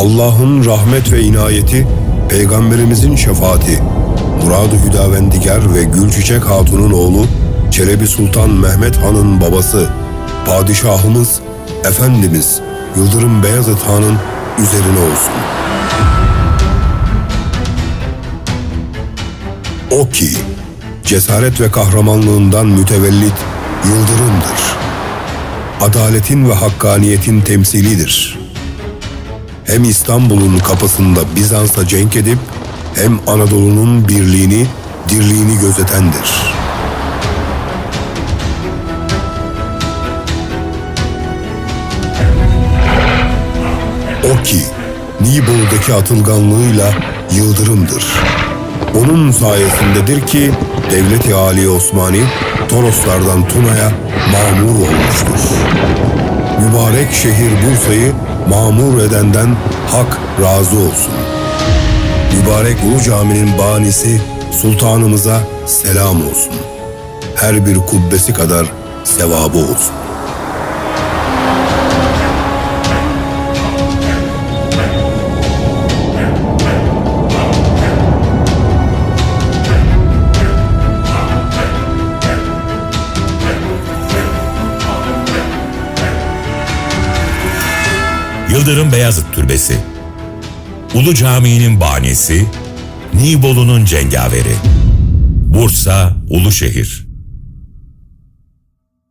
Allah'ın rahmet ve inayeti, Peygamberimizin şefaati, Murad-ı Hüdavendigar ve Gülçiçek Hatun'un oğlu, Çelebi Sultan Mehmet Han'ın babası, Padişahımız, Efendimiz Yıldırım Beyazıt Han'ın üzerine olsun. O ki, cesaret ve kahramanlığından mütevellit Yıldırım'dır. Adaletin ve hakkaniyetin temsilidir. Hem İstanbul'un kapısında Bizans'a cenk edip hem Anadolu'nun birliğini, dirliğini gözetendir. O ki Nibolu'daki atılganlığıyla yıldırımdır. Onun sayesindedir ki Devlet-i Ali Osmani Toroslardan Tuna'ya mamur olmuştur. Mübarek şehir Bursa'yı mamur edenden hak razı olsun. Mübarek Ulu Cami'nin banisi sultanımıza selam olsun. Her bir kubbesi kadar sevabı olsun. Yıldırım Beyazıt Türbesi. Ulu Camii'nin banisi Nibolu'nun cengaveri. Bursa Uluşehir